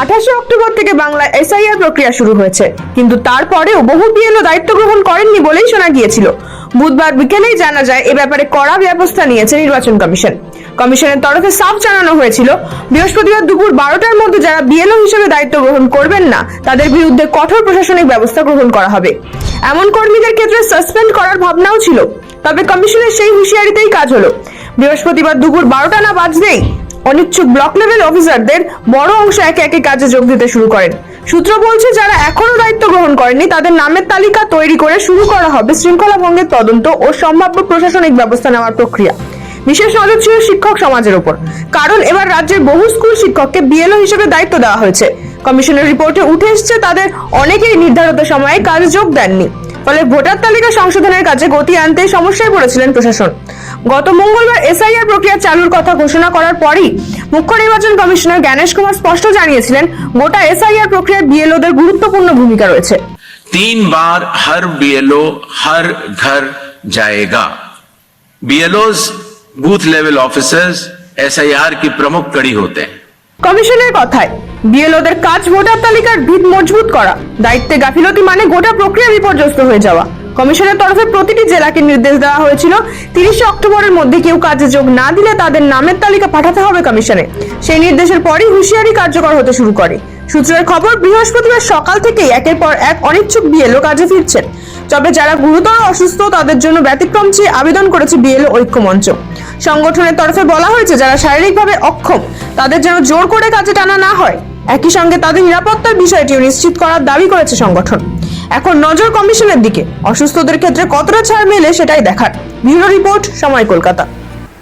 আঠাশে অক্টোবর থেকে বাংলায় এসআইআর প্রক্রিয়া শুরু হয়েছে। কিন্তু তারপরেও বহু বিএলও দায়িত্ব গ্রহণ করেননি বলেই শোনা গিয়েছিল। বুধবার বিকেলেই জানা যায়, এ ব্যাপারে কড়া ব্যবস্থা নিয়েছে নির্বাচন কমিশন। কমিশনের তরফে সাফ জানানো হয়েছিল, বৃহস্পতিবার দুপুর বারোটার মধ্যে যারা বিএলও হিসেবে দায়িত্ব গ্রহণ করবেন না, তাদের বিরুদ্ধে কঠোর প্রশাসনিক ব্যবস্থা গ্রহণ করা হবে। এমন কর্মীদের ক্ষেত্রে সাসপেন্ড করার ভাবনাও ছিল, তবে কমিশনের সেই হুঁশিয়ারিতেই কাজ হলো। বৃহস্পতিবার দুপুর বারোটা না বাজতেই অনিচ্ছুক ব্লক লেভেল অফিসারদের বড় অংশ একে একে কাজে যোগ দিতে শুরু করেন। সূত্র বলছে, যারা এখনও দায়িত্ব গ্রহণ করেনি তাদের নামের তালিকা তৈরি করে শুরু করা হবে শৃঙ্খলা ভঙ্গের তদন্ত ও সম্ভাব্য প্রশাসনিক ব্যবস্থা নেওয়ার প্রক্রিয়া। বিশেষ নজর ছিল শিক্ষক সমাজের উপর কারণ এবার রাজ্যের বহু স্কুল শিক্ষককে বিএলও হিসেবে দায়িত্ব দেওয়া হয়েছে। কমিশনের রিপোর্টে উঠে এসেছে, তাদের অনেকেই নির্ধারিত সময়ে কাজে যোগ দেননি। ফলে ভোটার তালিকা সংশোধনের কাজে গতি আনতে সমস্যায় পড়েছিলেন প্রশাসন গত মঙ্গলবার এসআইআর প্রক্রিয়া চালুর কথা ঘোষণা করার পরই মুখ্য নির্বাচন কমিশনার জ্ঞানেশ কুমার স্পষ্ট জানিয়েছিলেন গোটা এসআইআর প্রক্রিয়ায় বিএলওদের গুরুত্বপূর্ণ ভূমিকা রয়েছে तीन बार हर बीएलओ हर घर जाएगा BLOs booth level officers SIR की प्रमुख कड़ी होते हैं কমিশনের কথায়, বিএলওদের কাজ ভোটার তালিকার ভিত মজবুত করা, দায়িত্বে গাফিলতি মানে গোটা প্রক্রিয়া বিপর্যস্ত হয়ে যাওয়া। কমিশনের তরফে প্রতিটি জেলাকে নির্দেশ দেওয়া হয়েছিল, তিরিশে অক্টোবরের মধ্যে কেউ কাজে যোগ না দিলে তাদের নামের তালিকা পাঠাতে হবে কমিশনে। সেই নির্দেশের পরই হুঁশিয়ারি কার্যকর হতে শুরু করে। সূত্রের খবর, বৃহস্পতিবার সকাল থেকেই একের পর এক অনিচ্ছুক বিএলও কাজে ফিরছেন। তবে যারা গুরুতর অসুস্থ, তাদের জন্য ব্যতিক্রম চেয়ে আবেদন করেছে বিএলও ঐক্যমঞ্চ। সংগঠনের তরফে বলা হয়েছে, যারা শারীরিকভাবে অক্ষম, তাদের যেন জোর করে কাজে টানা না হয়। একই সঙ্গে তাদের নিরাপত্তার বিষয়টিও নিশ্চিত করার দাবি করেছে সংগঠন। এখন নজর কমিশনের দিকে, অসুস্থদের ক্ষেত্রে কতটা ছাড় মেলে সেটাই দেখার। ব্যুরো রিপোর্ট, সময় কলকাতা।